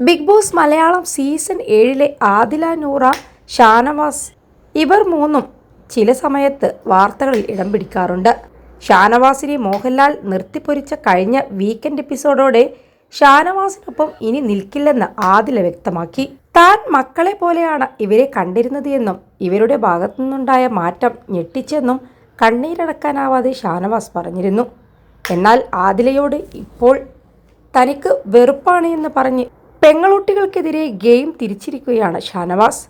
Big boss Malayalam season ഏഴിലെ ആദില നൂറ ഷാനവാസ് ഇവർ മൂന്നും ചില സമയത്ത് വാർത്തകളിൽ ഇടം പിടിക്കാറുണ്ട്. ഷാനവാസിനെ മോഹൻലാൽ നിർത്തിപ്പൊരിച്ച കഴിഞ്ഞ വീക്കെൻഡ് എപ്പിസോഡോടെ ഷാനവാസിനൊപ്പം ഇനി നിൽക്കില്ലെന്ന് ആദില വ്യക്തമാക്കി. താൻ മക്കളെ പോലെയാണ് ഇവരെ കണ്ടിരുന്നത് എന്നും ഇവരുടെ ഭാഗത്തുനിന്നുണ്ടായ മാറ്റം ഞെട്ടിച്ചെന്നും കണ്ണീരടക്കാനാവാതെ ഷാനവാസ് പറഞ്ഞിരുന്നു. എന്നാൽ ആദിലയോട് ഇപ്പോൾ തനിക്ക് വെറുപ്പാണ് എന്ന് പറഞ്ഞ് പെങ്ങളൊട്ടികൾക്കെതിരെ ഗെയിം തിരിച്ചിരിക്കുകയാണ് ഷാനവാസ്.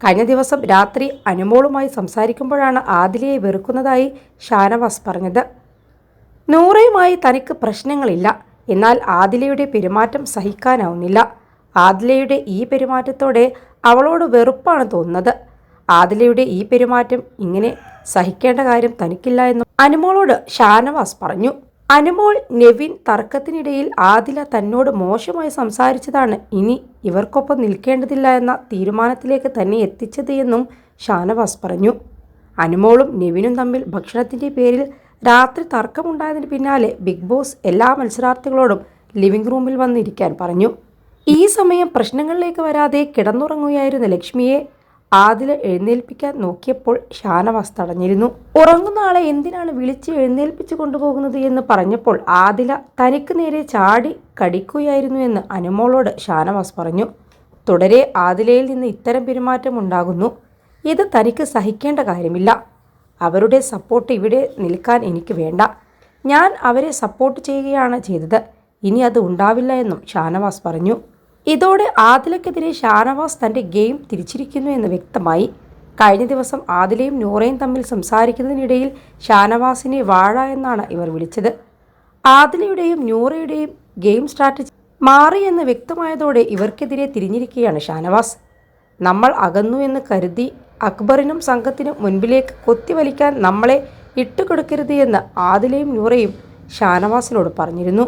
കഴിഞ്ഞ ദിവസം രാത്രി അനുമോളുമായി സംസാരിക്കുമ്പോഴാണ് ആദിലയെ വെറുക്കുന്നതായി ഷാനവാസ് പറഞ്ഞത്. നൂറയുമായി തനിക്ക് പ്രശ്നങ്ങളില്ല. എന്നാൽ ആദിലയുടെ പെരുമാറ്റം സഹിക്കാനാവുന്നില്ല. ആദിലയുടെ ഈ പെരുമാറ്റത്തോടെ അവളോട് വെറുപ്പാണ് തോന്നുന്നത്. ആദിലയുടെ ഈ പെരുമാറ്റം ഇങ്ങനെ സഹിക്കേണ്ട കാര്യം തനിക്കില്ല എന്നും അനുമോളോട് ഷാനവാസ് പറഞ്ഞു. അനുമോൾ നെവിൻ തർക്കത്തിനിടയിൽ ആദില തന്നോട് മോശമായി സംസാരിച്ചതാണ്. ഇനി ഇവർക്കൊപ്പം നിൽക്കേണ്ടതില്ല എന്ന തീരുമാനത്തിലേക്ക് തന്നെ എത്തിച്ചത് എന്നും ഷാനവാസ് പറഞ്ഞു. അനുമോളും നെവിനും തമ്മിൽ ഭക്ഷണത്തിന്റെ പേരിൽ രാത്രി തർക്കമുണ്ടായതിന് പിന്നാലെ ബിഗ് ബോസ് എല്ലാ മത്സരാർത്ഥികളോടും ലിവിംഗ് റൂമിൽ വന്നിരിക്കാൻ പറഞ്ഞു. ഈ സമയം പ്രശ്നങ്ങളിലേക്ക് വരാതെ കിടന്നുറങ്ങുകയായിരുന്ന ലക്ഷ്മിയെ ആദില എഴുന്നേൽപ്പിക്കാൻ നോക്കിയപ്പോൾ ഷാനവാസ് തടഞ്ഞിരുന്നു. ഉറങ്ങുന്ന ആളെ എന്തിനാണ് വിളിച്ച് എഴുന്നേൽപ്പിച്ചു കൊണ്ടുപോകുന്നത് എന്ന് പറഞ്ഞപ്പോൾ ആദില തനിക്ക് നേരെ ചാടി കടിക്കുകയായിരുന്നു എന്ന് അനുമോളോട് ഷാനവാസ് പറഞ്ഞു. തുടരെ ആദിലയിൽ നിന്ന് ഇത്തരം പെരുമാറ്റം ഉണ്ടാകുന്നു. ഇത് തനിക്ക് സഹിക്കേണ്ട കാര്യമില്ല. അവരുടെ സപ്പോർട്ട് ഇവിടെ നിൽക്കാൻ എനിക്ക് വേണ്ട. ഞാൻ അവരെ സപ്പോർട്ട് ചെയ്യുകയാണ് ചെയ്തത്. ഇനി അത് ഉണ്ടാവില്ല എന്നും ഷാനവാസ് പറഞ്ഞു. ഇതോടെ ആദിലക്കെതിരെ ഷാനവാസ് തന്റെ ഗെയിം തിരിച്ചിരിക്കുന്നു എന്ന് വ്യക്തമായി. കഴിഞ്ഞ ദിവസം ആദിലയും നൂറയും തമ്മിൽ സംസാരിക്കുന്നതിനിടയിൽ ഷാനവാസിനെ വാഴ എന്നാണ് ഇവർ വിളിച്ചത്. ആദിലയുടെയും നൂറയുടെയും ഗെയിം സ്ട്രാറ്റജി മാറിയെന്ന് വ്യക്തമായതോടെ ഇവർക്കെതിരെ തിരിഞ്ഞിരിക്കുകയാണ് ഷാനവാസ്. നമ്മൾ അകന്നു എന്ന് കരുതി അക്ബറിനും സംഘത്തിനും മുൻപിലേക്ക് കൊത്തിവലിക്കാൻ നമ്മളെ ഇട്ടുകൊടുക്കരുത് എന്ന് ആദിലയും നൂറയും ഷാനവാസിനോട് പറഞ്ഞിരുന്നു.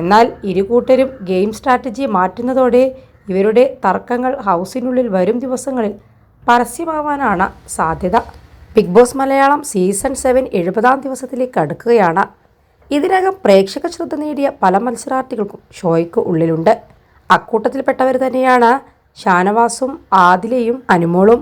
എന്നാൽ ഇരുകൂട്ടരും ഗെയിം സ്ട്രാറ്റജി മാറ്റുന്നതോടെ ഇവരുടെ തർക്കങ്ങൾ ഹൗസിനുള്ളിൽ വരും ദിവസങ്ങളിൽ പരസ്യമാവാനാണ് സാധ്യത. Big boss Malayalam season seven എഴുപതാം ദിവസത്തിലേക്ക് അടുക്കുകയാണ്. ഇതിനകം പ്രേക്ഷക ശ്രദ്ധ നേടിയ പല മത്സരാർത്ഥികൾക്കും ഷോയ്ക്ക് ഉള്ളിലുണ്ട്. അക്കൂട്ടത്തിൽപ്പെട്ടവർ തന്നെയാണ് ഷാനവാസും ആദിലയും അനുമോളും